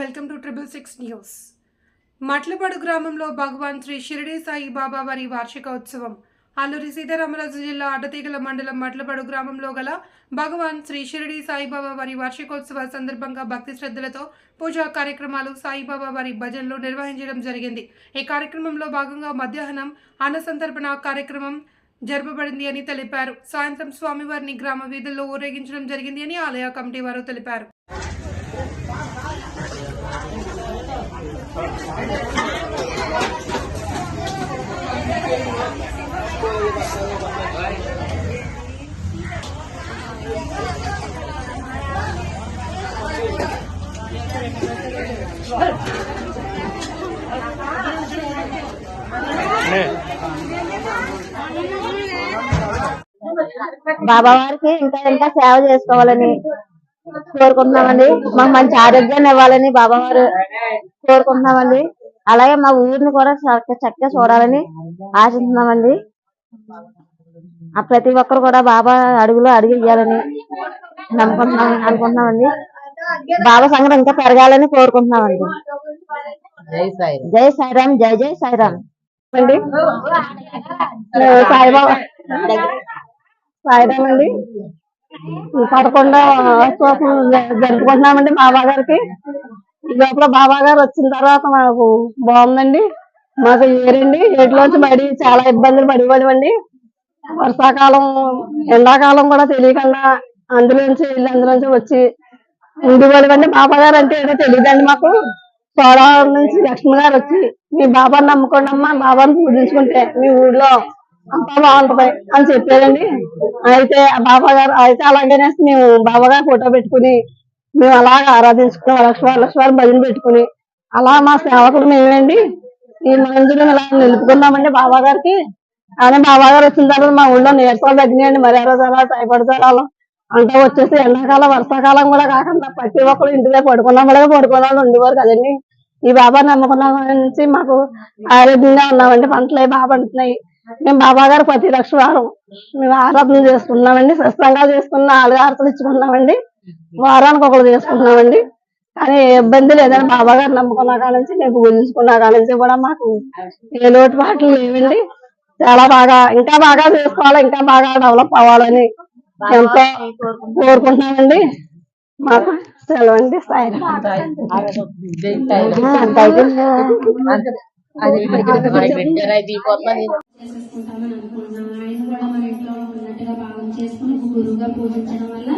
Welcome to triple six news. Matlapadu గ్రామంలో భగవాన్ శ్రీ షిరిడి సాయిబాబా వారి వార్షిక ఉత్సవం అల్లూరి సీతారామరాజు జిల్లా అడ్డతీగల మండలం మట్లపాడు గ్రామంలో గల భగవాన్ శ్రీ షిరిడి సాయిబాబా వారి వార్షికోత్సవ సందర్భంగా భక్తి శ్రద్ధలతో పూజా కార్యక్రమాలు సాయిబాబా వారి భజనలు నిర్వహించడం జరిగింది. ఈ కార్యక్రమంలో భాగంగా మధ్యాహ్నం అన్న సంతర్పణ కార్యక్రమం జరపబడింది అని తెలిపారు. సాయంత్రం స్వామివారిని గ్రామ వీధుల్లో ఊరేగించడం జరిగింది అని ఆలయ కమిటీ వారు తెలిపారు. బాబా వారికి ఇంకా ఇంకా సేవ చేసుకోవాలని కోరుకుంటున్నామండి. మాకు మంచి ఆరోగ్యాన్ని ఇవ్వాలని బాబా వారు కోరుకుంటున్నామండి. అలాగే మా ఊరిని కూడా చక్క చక్కగా చూడాలని ఆశిస్తున్నామండి. ఆ ప్రతి ఒక్కరు కూడా బాబా అడుగులో అడుగు ఇయ్యాలని నమ్ముకుంటున్నాం అనుకుంటున్నామండి. బాబా సంగతి ఇంకా పెరగాలని కోరుకుంటున్నామండి. జై సాయి జై సాయిరామ్ జై జై సాయిరామ్. అండి సాయిబాబా సాయిరామ్ అండి. పదకొండో ఉత్సవం జరుపుకుంటున్నామండి బాబా గారికి ఈ లోపల బాబా గారు వచ్చిన తర్వాత మాకు బాగుందండి. మాకు ఏరండి. ఏటిలోంచి బడి చాలా ఇబ్బందులు పడిపోయామండి. వర్షాకాలం ఎండాకాలం కూడా తెలియకుండా అందులోంచి వెళ్ళి అందులోంచి వచ్చి ఉండిపోలేమండి బాబా గారు అంటే ఏదో తెలియదండి మాకు. సోడవరం నుంచి లక్ష్మి గారు వచ్చి మీ బాబాని నమ్ముకోండి అమ్మా బాబాని పూజించుకుంటే మీ ఊర్లో అంతా బాగుంటది అని చెప్పారండి అయితే బాబా గారు అయితే అలాగనే మేము బాబా గారు ఫోటో పెట్టుకుని మేము అలాగ ఆరాధించుకున్నాం. లక్ష్మి లక్ష్మి భజన పెట్టుకుని. అలా మా సేవకుడు మేమేండి ఈ మందులు ఇలా నిలుపుకున్నామండి బాబా గారికి కానీ బాబా గారు వచ్చిన తర్వాత మా ఊళ్ళో నేర్చుకోవాలి తగ్గినాయండి. మరి ఆ రోజు అలా టైఫాయిడ్ జ్వరాలు వచ్చేసి ఎండాకాలం వర్షాకాలం కూడా కాకుండా ప్రతి ఒక్కరు ఇంటిలో పడుకున్నాం కూడా పడుకున్నాం ఉండేవారు కదండి. ఈ బాబా నమ్ముకున్న నుంచి మాకు ఆరోగ్యంగా ఉన్నామండి. పంటలు అవి బాగా పండుతున్నాయి. మేము బాబా గారు ప్రతి లక్ష వారం మేము ఆరాధన చేసుకున్నామండి స్వస్థంగా చేసుకున్న నాలుగు ఆరతలు ఇచ్చుకున్నామండి వారానికి ఒకరు చేసుకుంటున్నామండి. కానీ ఏ ఇబ్బంది లేదని బాబా గారు నమ్ముకున్న కాడ నుంచి మేము పూజించుకున్న కాడ నుంచి కూడా మాకు ఏ లోటుపాట్లు లేవండి. చాలా బాగా ఇంకా బాగా చేసుకోవాలి ఇంకా బాగా డెవలప్ అవ్వాలని ఎంతో కోరుకుంటున్నామండి. మాకు సెలవు అండి సాయి ఆ, అనుకుంటున్నాం ఆయన కూడా మన ఇంట్లో ఉన్నట్టుగా భావం చేసుకుని గురువుగా పూజించడం వల్ల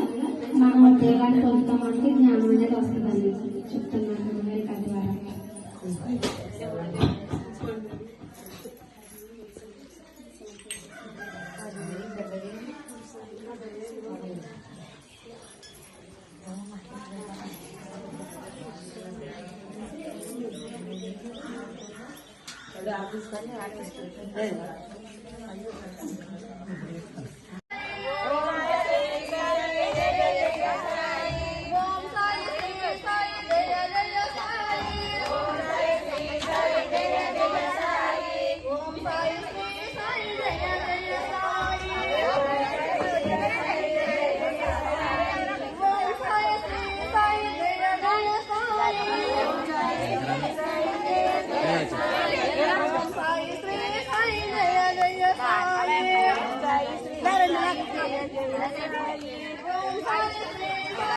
మనం ఉద్యోగాన్ని పొందుతామంటే జ్ఞానం అనేది వస్తుందని చెప్తున్నాను ఆఫీస్ కానీ ఆఫీస్ సాయి